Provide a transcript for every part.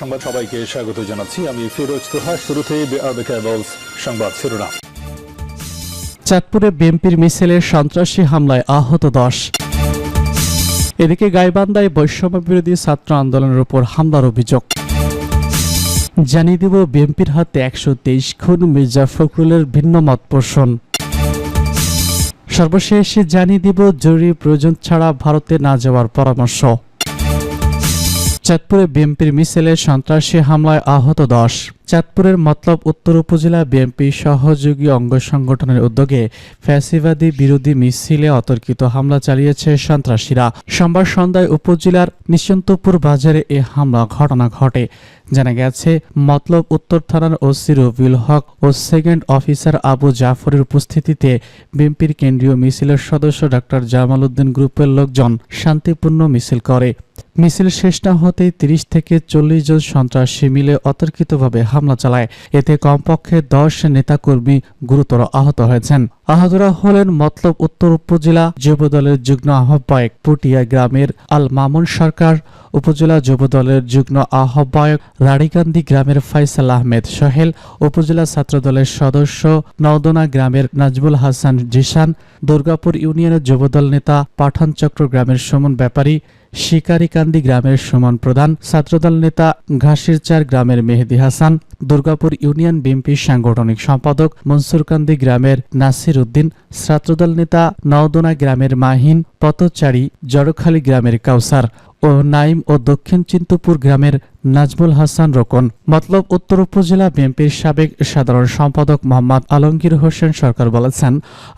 সংবাদ সবাইকে স্বাগত জানাচ্ছি। আমি ফিরোজ তোহা, শুরুতে সংবাদ শিরোনাম। চাঁদপুরে বিএনপির মিছিলে সন্ত্রাসী হামলায় আহত দশ। এদিকে গাইবান্ধায় বৈষম্য বিরোধী ছাত্র আন্দোলনের উপর হামলার অভিযোগ। জানিয়ে দিব বিএনপির হাতে একশো তেইশ খুন মির্জা ফখরুলের ভিন্ন মত পোষণ। সর্বশেষ জানিয়ে দিব জরুরি প্রয়োজন ছাড়া ভারতে না যাওয়ার পরামর্শ। চাঁদপুরে বিএনপির মিছিলে সন্ত্রাসী হামলায় আহত দশ। চাঁদপুরের মতলব উত্তর উপজেলা বিএনপি সহযোগী অঙ্গ সংগঠনের উদ্যোগে ফ্যাসিবাদী বিরোধী মিছিলে অতর্কিত হামলা চালিয়েছে সন্ত্রাসীরা। সোমবার সন্ধ্যায় উপজেলার নিশন্তপুর বাজারে এ হামলা ঘটনা ঘটে। জানা গেছে, মতলব উত্তর থানার ওসি রবিউল হক ও সেকেন্ড অফিসার আবু জাফরের উপস্থিতিতে বিএনপির কেন্দ্রীয় মিছিলের সদস্য ডক্টর জামাল উদ্দিন গ্রুপের লোকজন শান্তিপূর্ণ মিছিল করে। মিছিল শেষ না হতেই তিরিশ থেকে চল্লিশ জন সন্ত্রাসী মিলে অতর্কিতভাবে হামলা চালায়। এতে কমপক্ষে দশ নেতাকর্মী গুরুতর আহত হয়েছেন। আহতরা হলেন মতলব উত্তর উপজেলা যুবদলের যুগ্ম আহ্বায়ক পুটিয়া গ্রামের আল মামুন সরকার, উপজেলা যুবদলের যুগ্ম আহ্বায়ক রাড়িকান্দি গ্রামের ফাইসাল আহমেদ সোহেল, উপজেলা ছাত্রদলের সদস্য নওদনা গ্রামের নাজবুল হাসান জিসান দুর্গাপুর ইউনিয়নের যুবদল নেতা পাঠান চক্র গ্রামের সুমন ব্যাপারী শিকারিকান্দি গ্রামের সমান প্রধান ছাত্রদল নেতা ঘাসিরচার গ্রামের মেহেদি হাসান দুর্গাপুর ইউনিয়ন বিএনপির সাংগঠনিক সম্পাদক মনসুরকান্দি গ্রামের নাসির উদ্দিন, ছাত্রদল নেতা নওদনা গ্রামের মাহিন পতচারী জড়খালী গ্রামের কাউসার ও নাইম ও দক্ষিণ চিন্তপুর গ্রামের নাজমুল হাসান রোকন। মতলব উত্তর উপজেলা বিএনপির সাবেক সাধারণ সম্পাদক মোহাম্মদ আলমগীর হোসেন সরকার বলেছেন,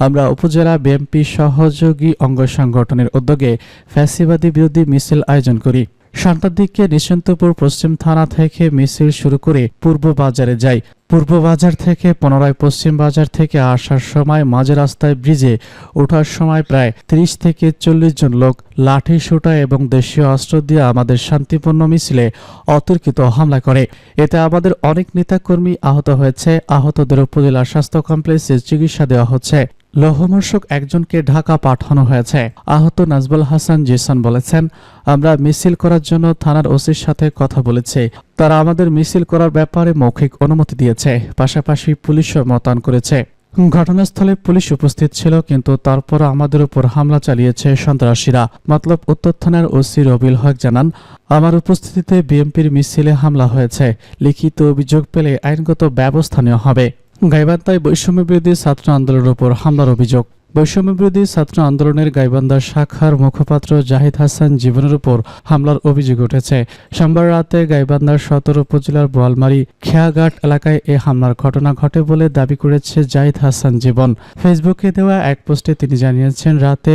আমরা উপজেলা বিএনপি সহযোগী অঙ্গ সংগঠনের উদ্যোগে ফ্যাসিবাদী বিরোধী মিছিল আয়োজন করি। সন্ধ্যার দিকে নিশান্তপুর পশ্চিম থানা থেকে মিছিল শুরু করে পূর্ব বাজারে যাই পূর্ব বাজার থেকে পুনরায় পশ্চিম বাজার থেকে আসার সময় মাঝ রাস্তায় ব্রিজে ওঠার সময় প্রায় ত্রিশ থেকে চল্লিশ জন লোক লাঠি সোটা এবং দেশীয় অস্ত্র দিয়ে আমাদের শান্তিপূর্ণ মিছিলে অতর্কিত হামলা করে। এতে আমাদের অনেক নেতাকর্মী আহত হয়েছে। আহতদের উপজেলা স্বাস্থ্য কমপ্লেক্সে চিকিৎসা দেওয়া হচ্ছে। লৌহমর্ষক একজনকে ঢাকা পাঠানো হয়েছে। আহত নাজবুল হাসান জিসান বলেছেন, আমরা মিছিল করার জন্য থানার ওসির সাথে কথা বলেছি। তারা আমাদের মিছিল করার ব্যাপারে মৌখিক অনুমতি দিয়েছে, পাশাপাশি পুলিশও মোতায়েন করেছে। ঘটনাস্থলে পুলিশ উপস্থিত ছিল, কিন্তু তারপর আমাদের উপর হামলা চালিয়েছে সন্ত্রাসীরা। মতলব উত্তর থানার ওসি রবিল হক জানান, আমার উপস্থিতিতে বিএনপির মিছিলে হামলা হয়েছে। লিখিত অভিযোগ পেলে আইনগত ব্যবস্থা নেওয়া হবে। গাইবান্ধায় বৈষম্য বিরোধী ছাত্র আন্দোলনের উপর হামলার অভিযোগ। বৈষম্য বিরোধী ছাত্র আন্দোলনের গাইবান্ধা শাখার মুখপাত্র জাহিদ হাসান জীবনের উপর হামলার অভিযোগ উঠেছে। সোমবার রাতে গাইবান্ধার সদর উপজেলার বোয়ালমারি খেয়াঘাট এলাকায় এ হামলার ঘটনা ঘটে বলে দাবি করেছে জাহিদ হাসান জীবন। ফেসবুকে দেওয়া এক পোস্টে তিনি জানিয়েছেন, রাতে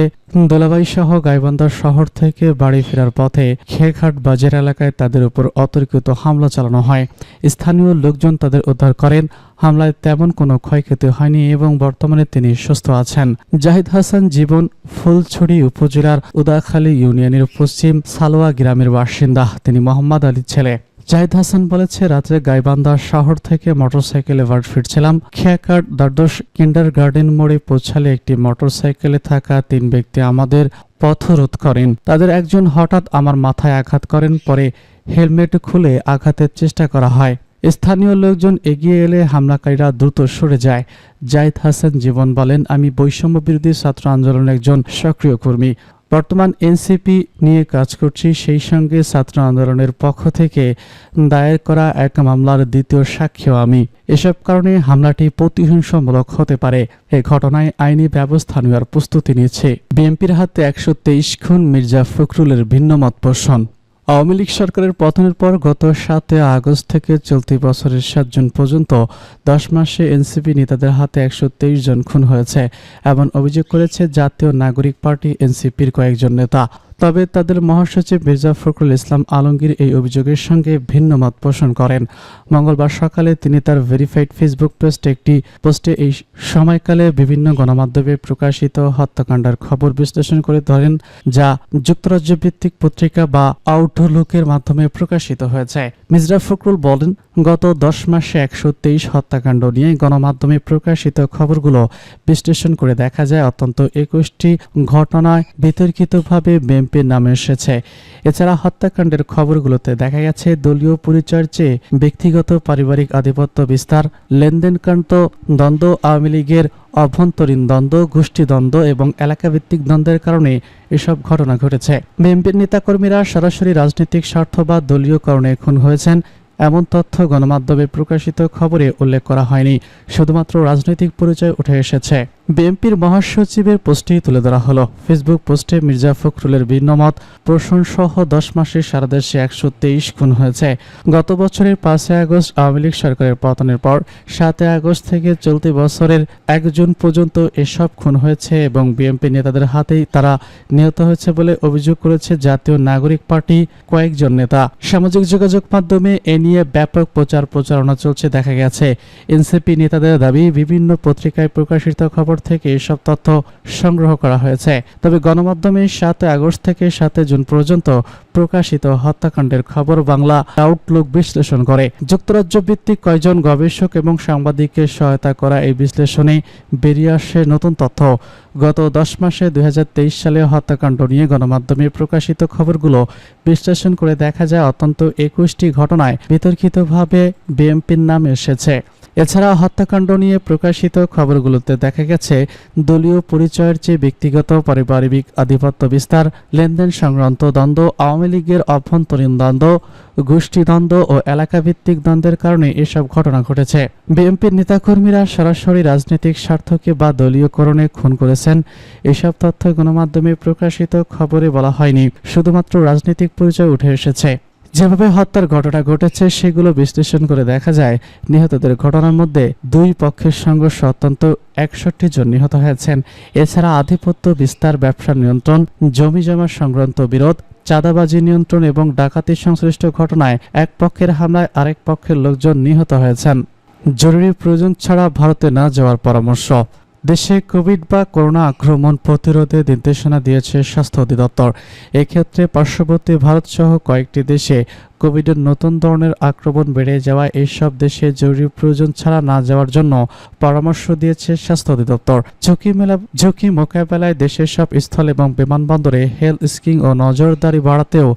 দোলাবাই সহ গাইবান্ধা শহর থেকে বাড়ি ফেরার পথে খেঘাট বাজার এলাকায় তাদের উপর অতর্কিত হামলা চালানো হয়। স্থানীয় লোকজন তাদের উদ্ধার করেন। হামলায় তেমন কোনো ক্ষয়ক্ষতি হয়নি এবং বর্তমানে তিনি সুস্থ আছেন। জাহিদ হাসান জীবন ফুলছড়ি উপজেলার উদাখালী ইউনিয়নের পশ্চিম সালোয়া গ্রামের বাসিন্দা। তিনি মোহাম্মদ আলীর ছেলে। জাহিদ হাসান বলেছে, রাত্রে গাইবান্ধা শহর থেকে মোটরসাইকেলে বাড়ি ফিরছিলাম। খেয়াকাট দ্বাদশ কিন্ডার গার্ডেন মোড়ে পৌঁছালে একটি মোটরসাইকেলে থাকা তিন ব্যক্তি আমাদের পথরোধ করেন। তাদের একজন হঠাৎ আমার মাথায় আঘাত করেন, পরে হেলমেট খুলে আঘাতের চেষ্টা করা হয়। স্থানীয় লোকজন এগিয়ে এলে হামলাকারীরা দ্রুত সরে যায়। জাহিদ হাসান জীবন বলেন, আমি বৈষম্য বিরোধী ছাত্র আন্দোলনের একজন সক্রিয় কর্মী। বর্তমান এনসিপি নিয়ে কাজ করছি, সেই সঙ্গে ছাত্র আন্দোলনের পক্ষ থেকে দায়ের করা এক মামলার দ্বিতীয় সাক্ষ্য আমি। এসব কারণে হামলাটি প্রতিহিংসামূলক হতে পারে। এ ঘটনায় আইনি ব্যবস্থা নেওয়ার প্রস্তুতি নিয়েছে বিএনপির হাতে একশো তেইশ খুন মির্জা ফখরুলের ভিন্ন মত পোষণ আওয়ামী লীগ সরকারের পতনের পর গত সাতে আগস্ট থেকে চলতি বছরের সাত জুন পর্যন্ত দশ মাসে এনসিপি নেতাদের হাতে একশো তেইশ জন খুন হয়েছে, এমন অভিযোগ করেছে জাতীয় নাগরিক পার্টি এনসিপির কয়েকজন নেতা। তবে তাদের মহাসচিব মির্জা ফখরুল ইসলাম আলমগীর এই অভিযোগের সঙ্গে ভিন্ন মত পোষণ করেন। মঙ্গলবার সকালে তিনি তার ভেরিফাইড ফেসবুক পোস্টে একটি পোস্টে এই সময়কালে বিভিন্ন গণমাধ্যমে প্রকাশিত হত্যাকাণ্ডের খবর বিশ্লেষণ করে ধরেন, যা যুক্তরাজ্য ভিত্তিক পত্রিকা বা আউটলুকের মাধ্যমে প্রকাশিত হয়েছে। মির্জা ফখরুল বলেন, গত দশ মাসে একশো তেইশ হত্যাকাণ্ড নিয়ে গণমাধ্যমে প্রকাশিত খবরগুলো বিশ্লেষণ করে দেখা যায়, অত্যন্ত একুশটি ঘটনায় বিতর্কিতভাবে বিএনপি বিএনপির নামে এসেছে। এছাড়া হত্যাকাণ্ডের খবরগুলোতে দেখা গেছে, দলীয় পরিচয়ের চেয়ে ব্যক্তিগত পারিবারিক আধিপত্য বিস্তার লেনদেনকান্ত দ্বন্দ্ব, আওয়ামী লীগের অভ্যন্তরীণ দ্বন্দ্ব গোষ্ঠীদ্বন্দ্ব এবং এলাকাভিত্তিক দ্বন্দ্বের কারণে এসব ঘটনা ঘটেছে। বিএনপির নেতাকর্মীরা সরাসরি রাজনৈতিক স্বার্থ বা দলীয় কারণে খুন হয়েছেন। এমন তথ্য গণমাধ্যমে প্রকাশিত খবরে উল্লেখ করা হয়নি। শুধুমাত্র রাজনৈতিক পরিচয় উঠে এসেছে। বিএনপির মহাসচিবের পোস্টেই তুলে ধরা হলো। ফেসবুক পোস্টে মির্জা ফখরুলের ভিন্ন মত প্রশংসহ দশ মাসে সারা দেশে একশো তেইশ খুন হয়েছে। গত বছরের পাঁচই আগস্ট আওয়ামী লীগ সরকারের পতনের পর সাতই আগস্ট থেকে চলতি বছরের এক জুন পর্যন্ত এসব খুন হয়েছে এবং বিএনপি নেতাদের হাতেই তারা নিহত হয়েছে বলে অভিযোগ করেছে জাতীয় নাগরিক পার্টি কয়েকজন নেতা। সামাজিক যোগাযোগ মাধ্যমে এ নিয়ে ব্যাপক প্রচার প্রচারণা চলছে, দেখা গেছে। এনসিপি নেতাদের দাবি, বিভিন্ন পত্রিকায় প্রকাশিত খবর থেকে এসব তথ্য সংগ্রহ করা হয়েছে। তবে গণমাধ্যমে সাত আগস্ট থেকে সাত জুন পর্যন্ত প্রকাশিত হত্যাকাণ্ডের খবর বাংলা আউটলুক বিশ্লেষণ করে। যুক্তরাজ্য ভিত্তিক কয়েকজন গবেষক এবং সাংবাদিককে সহায়তা করা এই বিশ্লেষণে বেরিয়ে আসে নতুন তথ্য। গত দশ মাসে দুই হাজার তেইশ সালে হত্যাকাণ্ড নিয়ে গণমাধ্যমে প্রকাশিত খবরগুলো বিশ্লেষণ করে দেখা যায়, অত্যন্ত একুশটি ঘটনায় বিতর্কিতভাবে বিএমপির নাম এসেছে। এছাড়া হত্যাকাণ্ড নিয়ে প্রকাশিত খবরগুলোতে দেখা গেছে, দলীয় পরিচয়ের চেয়ে ব্যক্তিগত পারিবারিক আধিপত্য বিস্তার, লেনদেন সংক্রান্ত দ্বন্দ্ব, আওয়ামী লীগের অভ্যন্তরীণ দ্বন্দ্ব গোষ্ঠীদ্বন্দ্ব ও এলাকাভিত্তিক দ্বন্দ্বের কারণে এসব ঘটনা ঘটেছে। বিএনপির নেতাকর্মীরা সরাসরি রাজনৈতিক স্বার্থকে বা দলীয়করণে খুন করেছেন। এসব তথ্য গণমাধ্যমে প্রকাশিত খবরে বলা হয়নি। শুধুমাত্র রাজনৈতিক পরিচয় উঠে এসেছে। যেভাবে হত্যার ঘটনা ঘটেছে, সেগুলো বিশ্লেষণ করে দেখা যায়, নিহতদের ঘটনার মধ্যে দুই পক্ষের সংঘর্ষ অত্যন্ত একষট্টি জন নিহত হয়েছেন। এছাড়া আধিপত্য বিস্তার, ব্যবসা নিয়ন্ত্রণ, জমি জমা সংক্রান্ত বিরোধ, চাঁদাবাজি নিয়ন্ত্রণ এবং ডাকাতি সংশ্লিষ্ট ঘটনায় এক পক্ষের হামলায় আরেক পক্ষের লোকজন নিহত হয়েছেন। জরুরি প্রয়োজন ছাড়া ভারতে না যাওয়ার পরামর্শ। দেশে কোভিড বা করোনা আক্রমণ প্রতিরোধে নির্দেশনা দিয়েছে স্বাস্থ্য অধিদপ্তর। এক্ষেত্রে পার্শ্ববর্তী ভারতসহ কয়েকটি দেশে কোভিডের নতুন ধরনের আক্রমণ বেড়ে যাওয়া এইসব দেশে জরুরি প্রয়োজন ছাড়া না যাওয়ার জন্য পরামর্শ দিয়েছে স্বাস্থ্য অধিদপ্তর। ঝুঁকি মেলা ঝুঁকি মোকাবেলায় দেশের সব স্থল এবং বিমানবন্দরে হেলথ স্কিং ও নজরদারি বাড়াতেও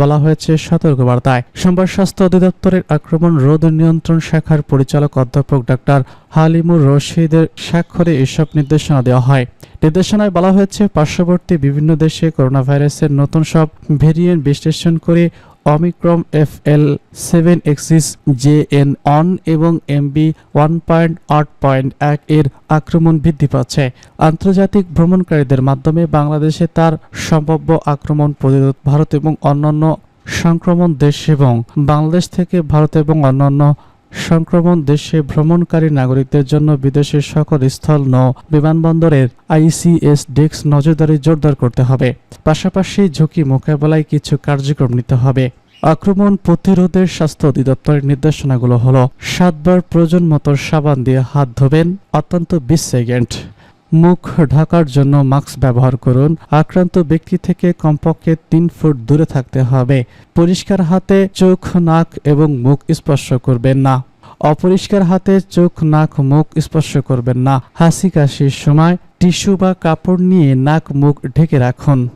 বলা হয়েছে সতর্কবার্তায়। সোমবার স্বাস্থ্য অধিদপ্তরের আক্রমণ রোধ নিয়ন্ত্রণ শাখার পরিচালক অধ্যাপক ডাক্তার হালিমুর রশিদের স্বাক্ষরে এসব নির্দেশনা দেওয়া হয়। নির্দেশনায় বলা হয়েছে, পার্শ্ববর্তী বিভিন্ন দেশে করোনা ভাইরাসের নতুন সব ভেরিয়েন্ট বিশ্লেষণ করে অমিক্রম এফ এল সেভেন এক্সিস জে এন অন এবং এমবি ওয়ান পয়েন্ট আট পয়েন্ট এক এর আক্রমণ বৃদ্ধি পাচ্ছে। আন্তর্জাতিক ভ্রমণকারীদের মাধ্যমে বাংলাদেশে তার সম্ভাব্য আক্রমণ প্রতিরোধ ভারত এবং অন্যান্য সংক্রমণ দেশ এবং বাংলাদেশ থেকে ভারত এবং অন্যান্য সংক্রমণ দেশে ভ্রমণকারী নাগরিকদের জন্য বিদেশের সকল স্থল ন বিমানবন্দরের আইসিএস ডেস্ক নজরদারি জোরদার করতে হবে। পাশাপাশি ঝুঁকি মোকাবেলায় কিছু কার্যক্রম নিতে হবে। আক্রমণ প্রতিরোধের স্বাস্থ্য অধিদপ্তরের নির্দেশনাগুলো হলো, সাতবার প্রয়োজন মতো সাবান দিয়ে হাত ধোবেন, অত্যন্ত বিশ সেকেন্ড মুখ ঢাকার জন্য মাস্ক ব্যবহার করুন। আক্রান্ত ব্যক্তি থেকে কমপক্ষে তিন ফুট দূরে থাকতে হবে। পরিষ্কার হাতে চোখ, নাক এবং মুখ স্পর্শ করবেন না। অপরিষ্কার হাতে চোখ, নাক, মুখ স্পর্শ করবেন না। হাসি কাশির সময় টিস্যু বা কাপড় নিয়ে নাক মুখ ঢেকে রাখুন।